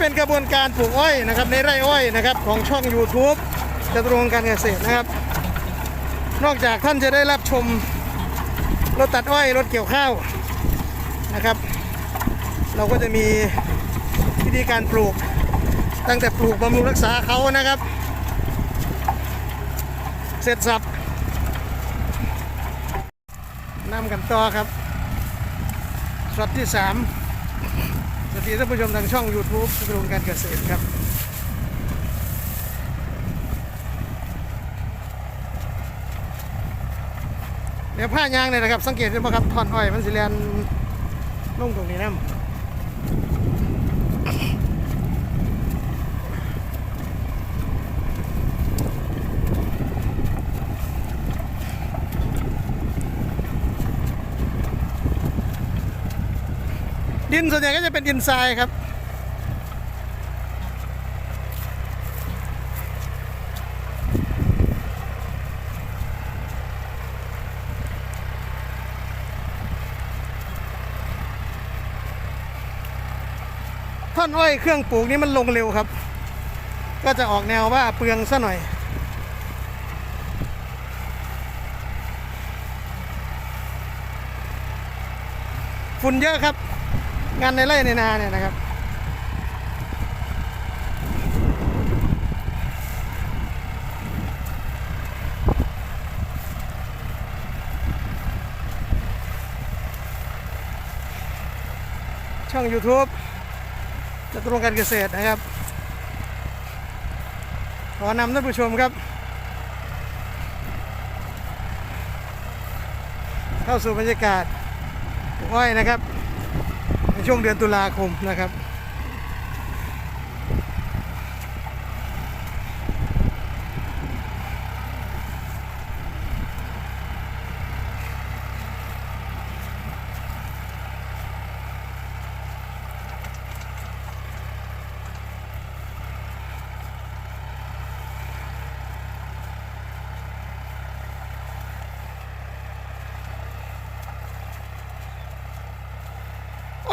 เป็นกระบวนการปลูกอ้อยนะครับในไร่อ้อยนะครับของช่อง YouTube จตุรงการเกษตรนะครับ นอกจากท่านจะได้รับชมรถตัดอ้อยรถเกี่ยวข้าวนะครับ เราก็จะมีวิธีการปลูก ตั้งแต่ปลูกบำรุงรักษาเขานะครับ เสร็จสับนำกันต่อครับช็อตที่3 สวัสดีท่านผู้ชมทางช่อง YouTube กระทรวงการเกษตรครับเดี๋ยวผ้ายางเนี่ยนะครับ สังเกตดูไหมครับท่อนอ้อยมันสิเรียนลงตรงนี้นะ ดินส่วนใหญ่ก็จะเป็นดินทรายครับ ท่อนอ้อยเครื่องปลูกนี้มันลงเร็วครับ ก็จะออกแนวว่าเปลืองซะหน่อยฝุ่นเยอะครับ งานในไร่ในนาเนี่ยนะครับ ช่อง YouTube จตุรงการเกษตรนะครับ ขอนำท่านผู้ชมครับเข้าสู่บรรยากาศอ้อยนะครับ ช่วงเดือนตุลาคมนะครับ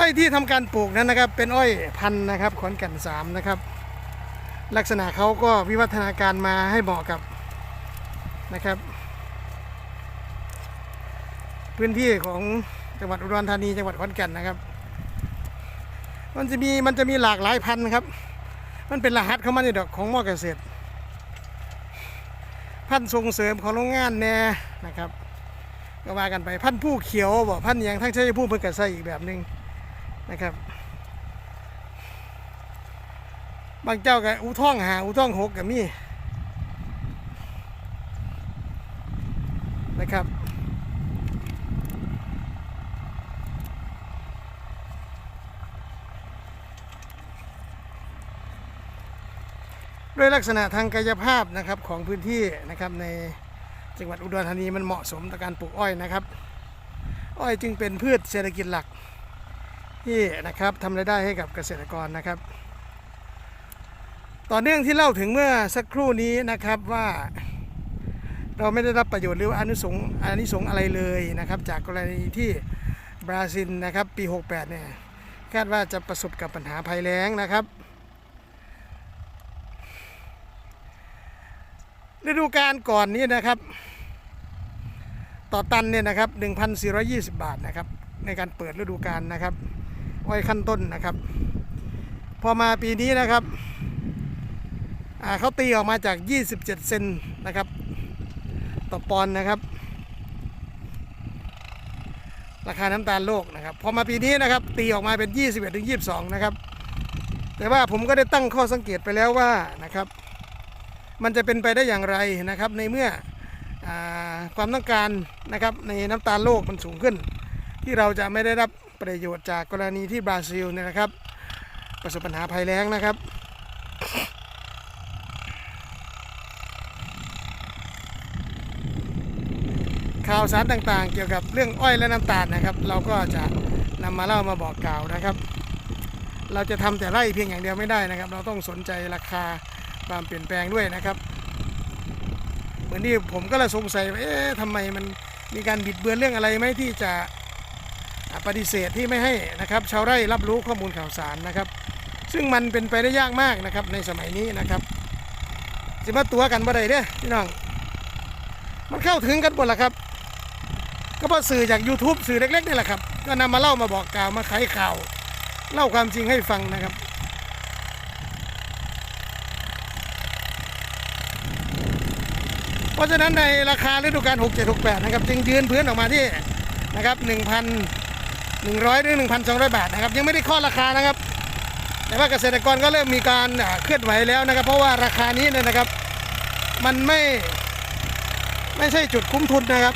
อยที่ทำการปลูกนั้นนะครับ เป็นอ้อยพันธุ์นะครับขอนแก่นสามนะครับ ลักษณะเขาก็วิวัฒนาการมาให้เหมาะกับนะครับ พื้นที่ของจังหวัดอุดรธานีจังหวัดขอนแก่นนะครับ มันจะมีมันจะมีหลากหลายพันธุ์ครับ มันเป็นรหัสเข้ามาในดอกของมอเกษตร พันธุ์ส่งเสริมของโรงงานแน่นะครับก็ว่ากันไปพันธุ์ผู้เขียวบอกพันธุ์ย่างทั้งใช้ผู้เพิ่งกระใสอีกแบบหนึ่ง นะครับ บางเจ้าก็อูท่องหาอูท่องหกกับมี่นะครับด้วยลักษณะทางกายภาพนะครับของพื้นที่นะครับในจังหวัดอุดรธานีมันเหมาะสมต่อการปลูกอ้อยนะครับ อ้อยจึงเป็นพืชเศรษฐกิจหลัก ที่นะครับทำรายได้ให้กับเกษตรกรนะครับ ต่อเนื่องที่เล่าถึงเมื่อสักครู่นี้นะครับว่าเราไม่ได้รับประโยชน์หรืออนิสงส์อานิสงส์อะไรเลยนะครับ จากกรณีที่บราซิลนะครับปี 68 เนี่ยคาดว่าจะประสบกับปัญหาภัยแล้งนะครับฤดูกาลก่อนนี้นะครับ ต่อตันเนี่ยนะครับ 1,420 บาทนะครับ ในการเปิดฤดูกาลนะครับ อ้อยขั้นต้นนะครับ พอมาปีนี้นะครับเขาตีออกมาจาก 27 เซนนะครับ ต่อปอนนะครับ ราคาน้ำตาลโลกนะครับ พอมาปีนี้นะครับ ตีออกมาเป็น 21ถึง22 นะครับ แต่ว่าผมก็ได้ตั้งข้อสังเกตไปแล้วว่านะครับ มันจะเป็นไปได้อย่างไรนะครับ ในเมื่ออความต้องการนะครับในน้ำตาลโลกมันสูงขึ้น ที่เราจะไม่ได้รับ ประโยชน์จากกรณีที่บราซิลเนี่ยนะครับ ประสบปัญหาภัยแล้งนะครับข่าวสารต่างๆ เกี่ยวกับเรื่องอ้อยและน้ำตาลนะครับ เราก็จะนำมาเล่ามาบอกกล่าวนะครับ เราจะทำแต่ไร่เพียงอย่างเดียวไม่ได้นะครับ เราต้องสนใจราคาความเปลี่ยนแปลงด้วยนะครับ เหมือนที่ผมก็เลยสงสัยว่าเอ๊ะทำไมมันมีการบิดเบือนเรื่องอะไรไหมที่จะ ปฏิเสธที่ไม่ให้นะครับชาวไร่รับรู้ข้อมูลข่าวสารนะครับ ซึ่งมันเป็นไปได้ยากมากนะครับในสมัยนี้นะครับสิมาตัวกันบ่ได้เด้อพี่น้องมันเข้าถึงกันหมดละครับ ก็เพราะสื่อจาก YouTube สื่อเล็กๆนี่แหละครับ ก็นำมาเล่ามาบอกกล่าวมาไขข่าว เล่าความจริงให้ฟังนะครับเพราะฉะนั้นในราคาฤดูกาล 6768 นะครับ จึงยืนพื้นออกมาที่นะครับ 100หรือ1,200 บาทนะครับ ยังไม่ได้ข้อราคานะครับ แต่ว่าเกษตรกรก็เริ่มมีการเคลื่อนไหวแล้วนะครับ เพราะว่าราคานี้เนี่ยนะครับ มันไม่ไม่ใช่จุดคุ้มทุนนะครับ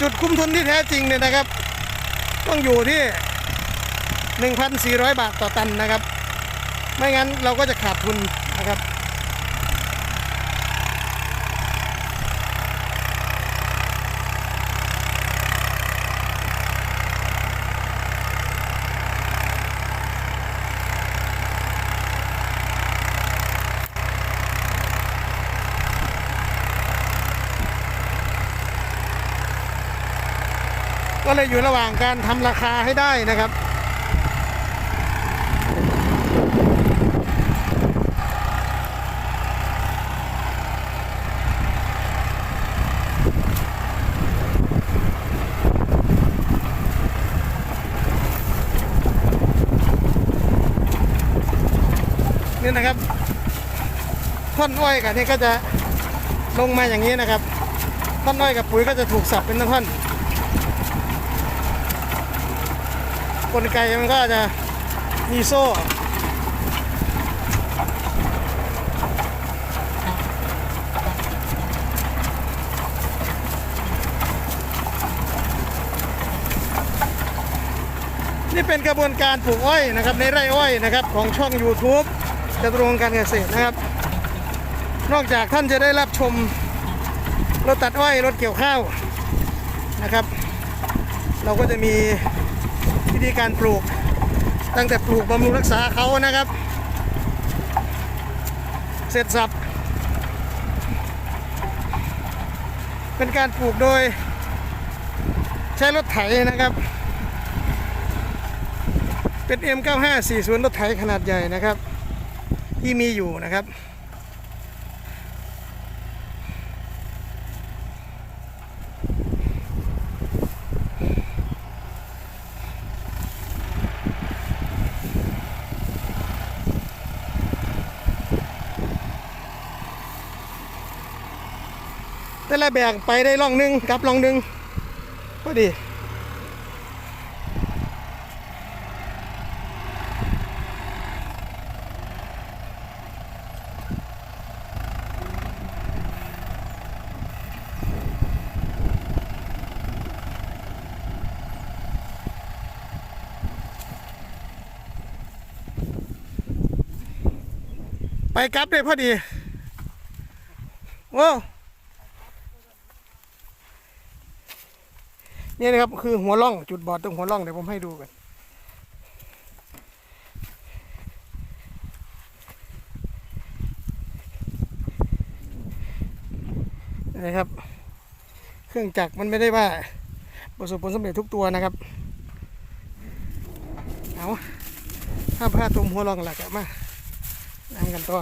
จุดคุ้มทุนที่แท้จริงเนี่ยนะครับ ต้องอยู่ที่ 1,400 บาทต่อตันนะครับ ไม่งั้นเราก็จะขาดทุนนะครับ ก็เลยอยู่ระหว่างการทำราคาให้ได้นะครับนี่นะครับท่อนอ้อยกับนี่ก็จะลงมาอย่างนี้นะครับ ท่อนอ้อยกับปุ๋ยก็จะถูกสับเป็นท่อนๆ กลไกมันก็จะมีโซ่นี่เป็นกระบวนการปลูกอ้อยนะครับในไร่อ้อยนะครับของช่อง YouTube จตุรงการเกษตรนะครับ นอกจากท่านจะได้รับชมรถตัดอ้อยรถเกี่ยวข้าวนะครับ เราก็จะมี วิธีการปลูก ตั้งแต่ปลูกบำรุงรักษาเขานะครับ เสร็จสับ เป็นการปลูกโดย ใช้รถไถนะครับ เป็น M9540 รถไถขนาดใหญ่นะครับ ที่มีอยู่นะครับ แต่ละแบกไปได้ล่องหนึงกลับล่องหนึงพอดีไปกลับได้พอดีโอ้ นี่นะครับคือหัวล่องจุดบอดตรงหัวล่องเดี๋ยวผมให้ดูกันนะครับ เครื่องจักรมันไม่ได้ว่าประสบผลสำเร็จทุกตัวนะครับ เอาถ้าผ้าตุ่มหัวล่องหลักอะมานั่งกันต่อ